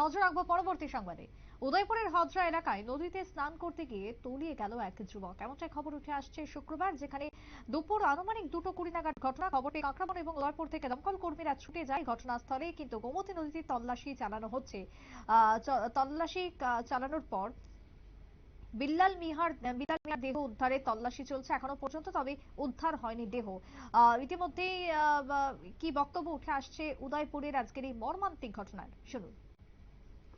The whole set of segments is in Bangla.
নজর রাখব পরবর্তী সংবাদে। উদয়পুরের হজরা এলাকায় নদীতে স্নান করতে গিয়ে তলিয়ে গেল এক যুবক। এমনটাই খবর উঠে আসছে শুক্রবার, যেখানে দুপুর আনুমানিক দুটো কুড়ি নাগাদ ঘটনা খবরটি কাঁকড়াবন এবং উদয়পুর থেকে দমকল কর্মীরা ছুটে যায় ঘটনাস্থলে, কিন্তু গোমতী নদীতে তল্লাশি চালানো হচ্ছে। তল্লাশি চালানোর পর বিল্লাল মিহার বিল্লাল মিহার দেহ উদ্ধারে তল্লাশি চলছে এখনও পর্যন্ত, তবে উদ্ধার হয়নি দেহ। ইতিমধ্যেই কি বক্তব্য উঠে আসছে উদয়পুরের আজকের এই মর্মান্তিক ঘটনার? শুনুন।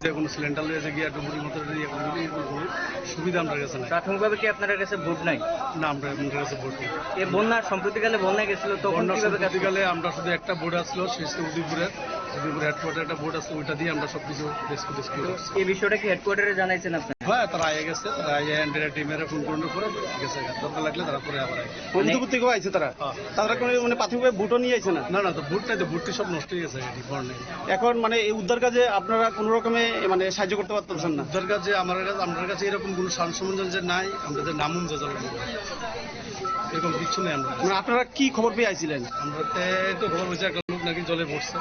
যে কোনো সিলিন্ডার রয়েছে গিয়ে একটা মুড়ি মতো করে দিলে সুবিধা আমরা কাছে নাই। প্রাথমিকভাবে কি আপনার কাছে ভোট নাই? না আমরা আমাদের কাছে ভোট নেই। এই বন্যা সম্প্রতিকালে বন্যা গেছিল বন্যা সম্প্রতিকালে আমরা শুধু একটা বোর্ড আসলো সেই উদয়পুরের উদয়পুর হেডকোয়ার্টার একটা বোর্ড আসলো ওইটা দিয়ে আমরা সব কিছু রেস্কিউ টেস্কিউ এই বিষয়টা কি হেডকোয়ার্টারে জানাইছেন আপনি? হ্যাঁ তারা আগে গেছে তারা আগে টিমের ফোন করানোর পরে গেছে। দরকার লাগলে তারা পরে আবার বন্ধুপুর থেকেও আইছে তারা? হ্যাঁ। তারা কোনো মানে প্রাথমিকভাবে বুটও নিয়ে আইছে না? না না তো ভোটটাই তো ভোটটি সব নষ্ট হয়ে গেছে এখন মানে এই উদ্ধার কাজে আপনারা কোনো রকমে মানে সাহায্য করতে পারতেছেন না। ওদের কাছে আমার কাছে আমার কাছে এরকম কোনো সান যে নাই আমরা যে নামুন যে জলের মধ্যে। এরকম কিছু নেই আমরা মানে আপনারা কি খবর পেয়ে আইছিলেন? আমরা তো খবর পেয়েছি একটা লোক নাকি জলে পড়ছে।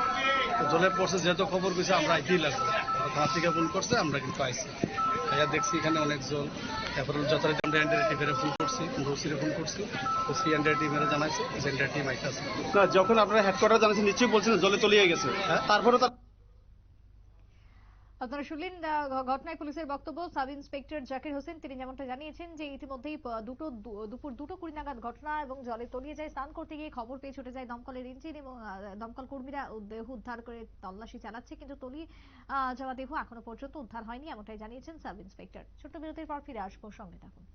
জলে পড়ছে যেহেতু খবর পেয়েছে আমরা আইতেই লাগবে। থানা থেকে ফোন করছে আমরা কিন্তু আইছি। আইয়া দেখছি এখানে অনেক জল তারপরে যথারীতি আমরা এনডিআর টিমের ফোন করছি ওসিরে ফোন করছি। ওসি এনডিআর টিমের জানাইছে এনডিআর টিম আইতাছে। না যখন আপনারা হেডকোয়ার্টার জানাচ্ছেন নিশ্চয়ই বলছেন জলে তলিয়ে গেছে। হ্যাঁ। তারপরে তার আপনারা শুনলেন ঘটনায় পুলিশের বক্তব্য সাব ইন্সপেক্টর জাকির হোসেন। তিনি যেমনটা জানিয়েছেন যে ইতিমধ্যেই দুটো দুপুর দুটো কুড়ি নাগাদ ঘটনা এবং জলে তলিয়ে যায়। স্নান করতে গিয়ে খবর পেয়ে ছুটে যায় দমকলের ইঞ্জিন এবং দমকল কর্মীরা দেহ উদ্ধার করে তল্লাশি চালাচ্ছে, কিন্তু তলি যাওয়া দেহ এখনও পর্যন্ত উদ্ধার হয়নি, এমনটাই জানিয়েছেন সাব ইন্সপেক্টর। ছোট্ট বিরতির পর ফিরে আসব। সঙ্গে থাকুন।